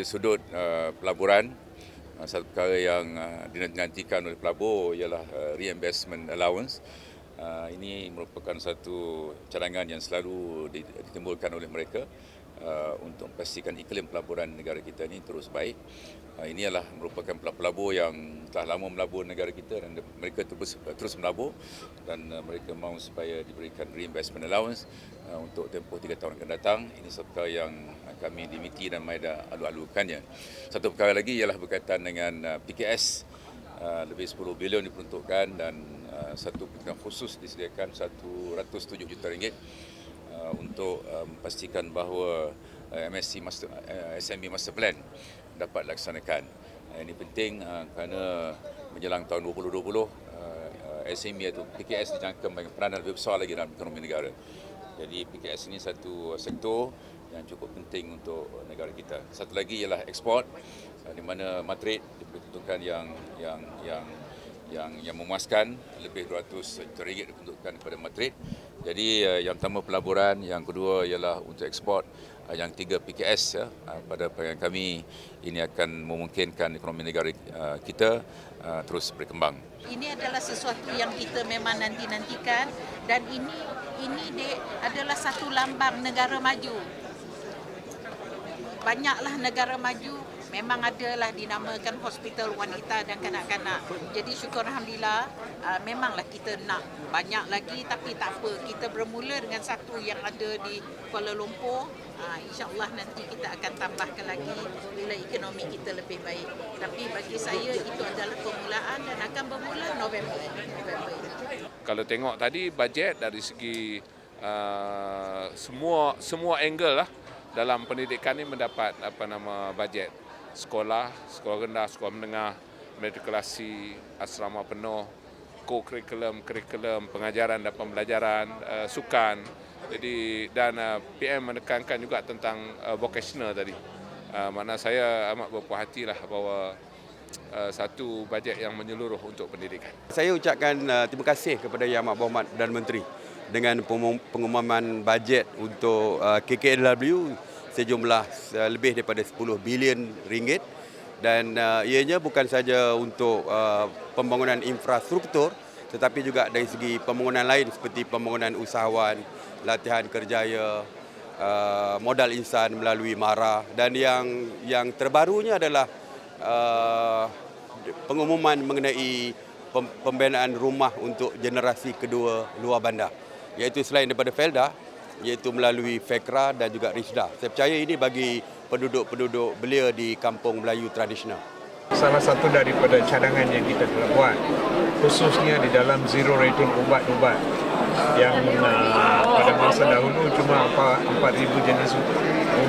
dari sudut uh, pelaburan uh, satu perkara yang uh, dinantikan oleh pelabur ialah uh, allowance. Uh, ini merupakan satu cadangan yang selalu ditimbulkan oleh mereka uh, untuk memastikan iklim pelaburan negara kita ini terus baik. Uh, ini adalah merupakan pelabur yang telah lama melabur negara kita dan mereka terus terus melabur dan uh, mereka mahu supaya diberikan reinvestment allowance uh, untuk tempoh tiga tahun akan datang. Ini perkara yang kami dimiti dan Maida alu-alukannya. Satu perkara lagi ialah berkaitan dengan uh, PKS uh, lebih 10 bilion diperuntukkan dan uh, satu peruntukan khusus disediakan 107 juta ringgit uh, untuk uh, memastikan bahawa uh, MSC Master, uh, SME Master Plan dapat dilaksanakan. Uh, ini penting uh, kerana menjelang tahun 2020 uh, uh, SME atau PKS dijangka memberikan peranan lebih besar lagi dalam ekonomi negara. Jadi PKS ini satu sektor yang cukup penting untuk negara kita. Satu lagi ialah ekspor di mana Madrid diperuntukkan yang yang yang yang yang memuaskan lebih 200 juta ringgit diperuntukkan kepada Madrid. Jadi uh, yang pertama pelaburan, yang kedua ialah untuk ekspor, uh, yang tiga PKS ya. Pada pandangan kami ini akan memungkinkan ekonomi negara kita terus berkembang. Ini adalah sesuatu yang kita memang nanti-nantikan dan ini ini adalah satu lambang negara maju banyaklah negara maju memang adalah dinamakan hospital wanita dan kanak-kanak. Jadi syukur alhamdulillah uh, memanglah kita nak banyak lagi tapi tak apa. Kita bermula dengan satu yang ada di Kuala Lumpur. Uh, InsyaAllah nanti kita akan tambahkan lagi bila ekonomi kita lebih baik. Tapi bagi saya itu adalah permulaan dan akan bermula November. November. Kalau tengok tadi bajet dari segi uh, semua semua angle lah dalam pendidikan ini mendapat apa nama bajet sekolah, sekolah rendah, sekolah menengah, matrikulasi, asrama penuh, co-curriculum, kurikulum, pengajaran dan pembelajaran, uh, sukan. Jadi dan uh, PM menekankan juga tentang uh, vocational tadi. Uh, mana saya amat berpuas hatilah bahawa uh, satu bajet yang menyeluruh untuk pendidikan. Saya ucapkan uh, terima kasih kepada Yang Amat Berhormat dan Menteri dengan pengumuman bajet untuk uh, KKLW sejumlah uh, lebih daripada 10 bilion ringgit. Dan uh, ianya bukan saja untuk pembangunan infrastruktur tetapi juga dari segi pembangunan lain seperti pembangunan usahawan, latihan kerjaya, modal insan melalui MARA. Dan yang yang terbarunya adalah pengumuman mengenai pembinaan rumah untuk generasi kedua luar bandar iaitu selain daripada Felda iaitu melalui FEKRA dan juga RISDA. Saya percaya ini bagi penduduk-penduduk belia di kampung Melayu tradisional. Salah satu daripada cadangan yang kita telah buat khususnya di dalam zero rating ubat-ubat yang uh, pada masa dahulu cuma 4,000 jenis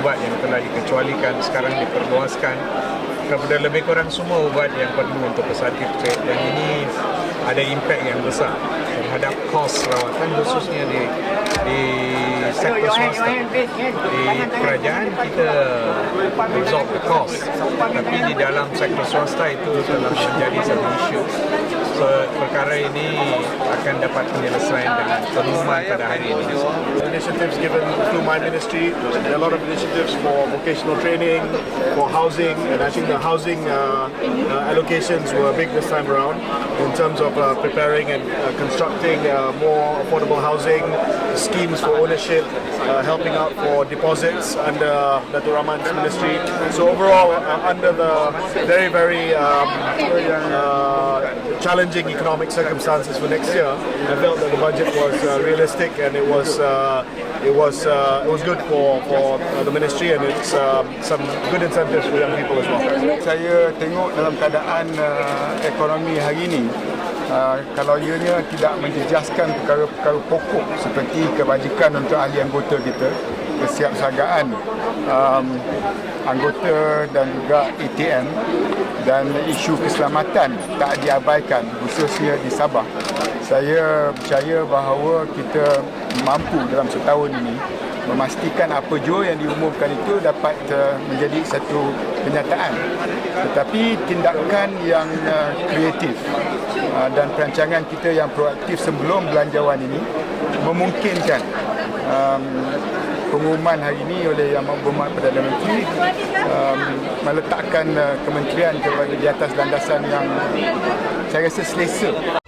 ubat yang telah dikecualikan sekarang diperluaskan kepada lebih kurang semua ubat yang perlu untuk kesertifikat dan ini ada impak yang besar terhadap kos rawatan khususnya di di sektor swasta di kerajaan kita absorb the cost. Tapi di dalam sektor swasta itu telah menjadi satu isu perkara ini akan dapat penyelesaian dengan pengumuman pada hari ini initiatives given through my ministry there are a lot of initiatives for vocational training for housing and I think the housing uh, uh, allocations were big this time around in terms of uh, preparing and uh, constructing uh, more affordable housing schemes for ownership, uh, helping out for deposits under Dato Rahman's ministry. So overall, uh, under the very, very um, uh, challenging economic circumstances for next year, I felt that the budget was uh, realistic and it was uh, it was uh, it was good for for uh, the ministry and it's uh, some good incentives for young people as well. Saya tengok dalam keadaan uh, ekonomi hari ini uh, kalau ianya tidak menjejaskan perkara-perkara pokok seperti kebajikan untuk ahli anggota kita, kesiapsiagaan um, anggota dan juga ATM dan isu keselamatan tak diabaikan khususnya di Sabah. Saya percaya bahawa kita mampu dalam setahun ini memastikan apa jua yang diumumkan itu dapat uh, menjadi satu kenyataan. Tetapi tindakan yang uh, kreatif uh, dan perancangan kita yang proaktif sebelum belanjawan ini memungkinkan um, pengumuman hari ini oleh Yang Berhormat Perdana Menteri um, meletakkan uh, kementerian kepada di atas landasan yang saya rasa selesa